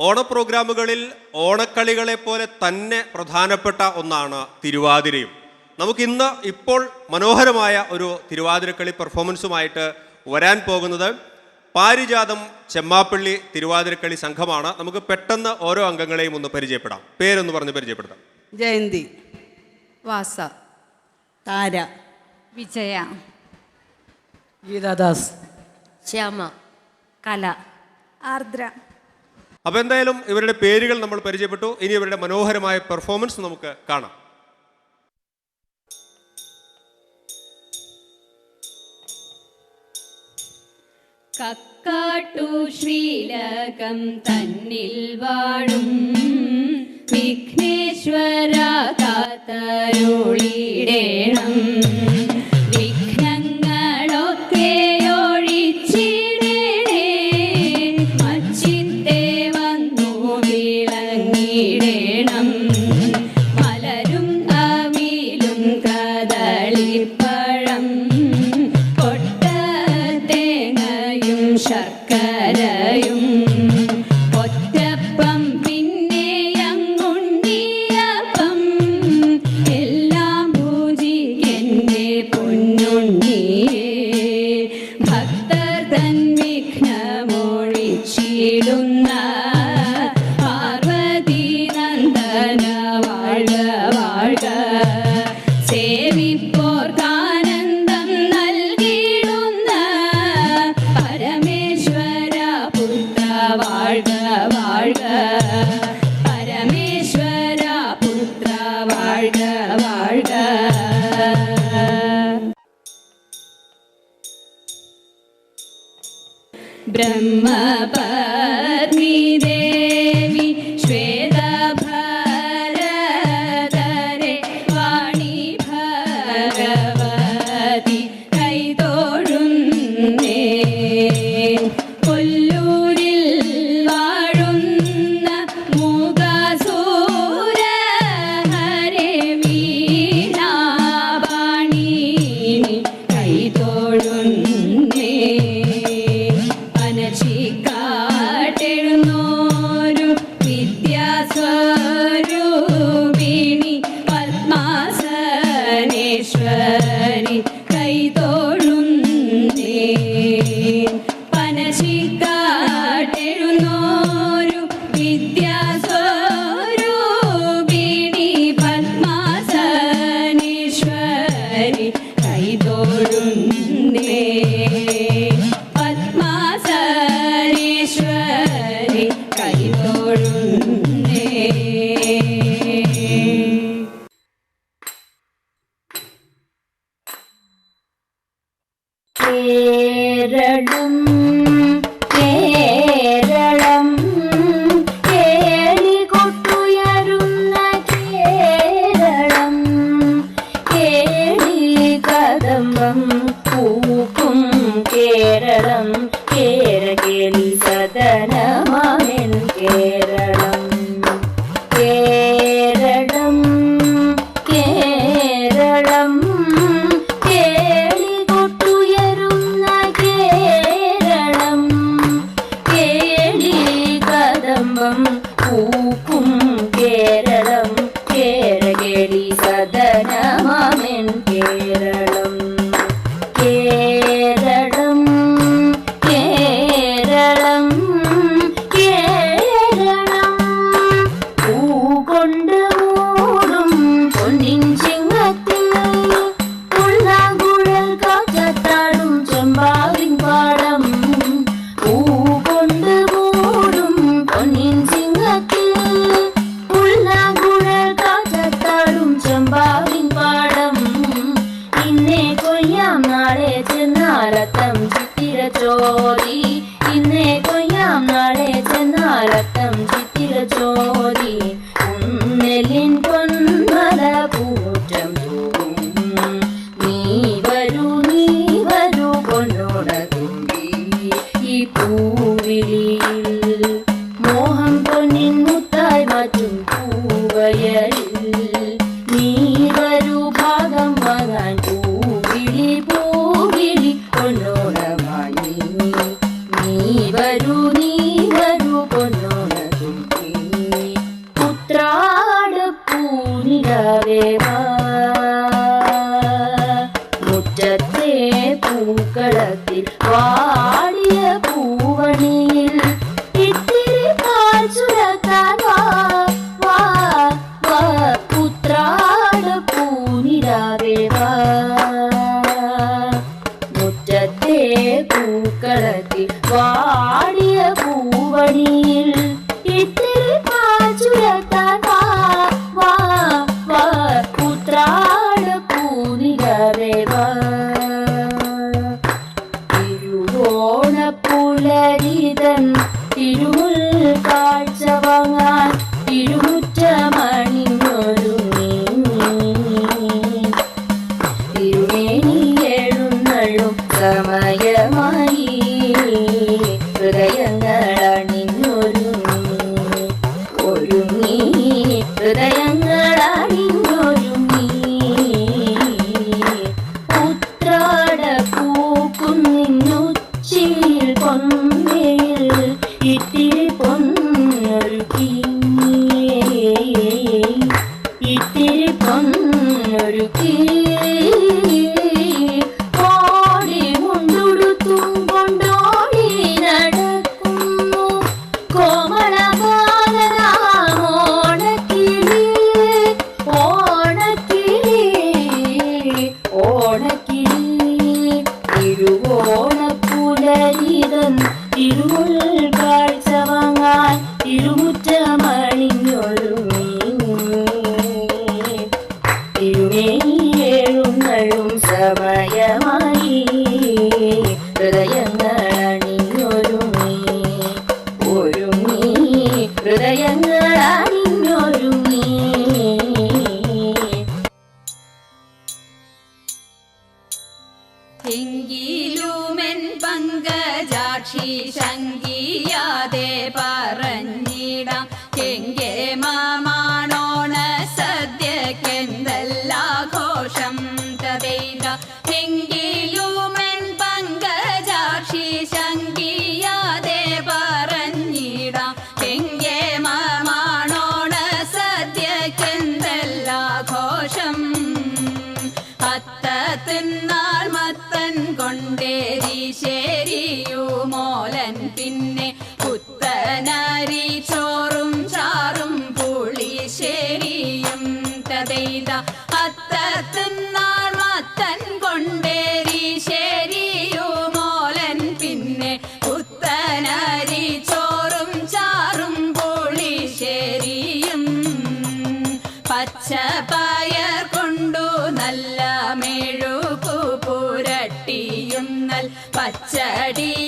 ഓണ പ്രോഗ്രാമുകളിൽ ഓണക്കളികളെ പോലെ തന്നെ പ്രധാനപ്പെട്ട ഒന്നാണ് തിരുവാതിരയും. നമുക്കിന്ന് ഇപ്പോൾ മനോഹരമായ ഒരു തിരുവാതിരക്കളി പെർഫോമൻസുമായിട്ട് വരാൻ പോകുന്നത് പാരിജാതം ചെമ്മാപ്പള്ളി തിരുവാതിരക്കളി സംഘമാണ്. നമുക്ക് പെട്ടെന്ന് ഓരോ അംഗങ്ങളെയും ഒന്ന് പരിചയപ്പെടാം. പേരൊന്ന് പറഞ്ഞ് പരിചയപ്പെടുത്താം. ജയന്തി വാസ താര വിജയ ഗീതാദാസ് ശ്യാമ കല ആർദ്ര. അപ്പോൾ എന്തായാലും ഇവരുടെ പേരുകൾ നമ്മൾ പരിചയപ്പെട്ടു. ഇനി ഇവരുടെ മനോഹരമായ പെർഫോമൻസ് നമുക്ക് കാണാം. കക്കാട്ടു ശ്രീലകം തന്നിൽ വാഴും. വിഘ്നേശ്വര കാത്തരുളിടേണം മനസ്സിക്കാട്ടെഴുന്നോരു വിദ്യ പൂക്കളും പൂക്കും കേരളം കേരകേലി സദനമാമെൻ കേരളം Glory. മുറ്റത്തെ പൂക്കളത്തിൽ വാടിയ പൂവണിയിൽ ഇത്തിരി പാൽ ചുരക്കാൻ വാ വാ വാ പുത്രാട് പൂനിരാവേ വാ മുറ്റത്തെ പൂക്കളത്തിൽ വാടിയ പൂവണിയിൽ തിങ്കളും സമയമായി ഹൃദയങ്ങളണിഞ്ഞൊരുങ്ങി. ഒരുങ്ങി. ഹൃദയങ്ങളണിഞ്ഞൊരുങ്ങി. എങ്കിലുമെൻ പങ്കജാക്ഷി ശങ്കിയാതെ പറഞ്ഞു 的。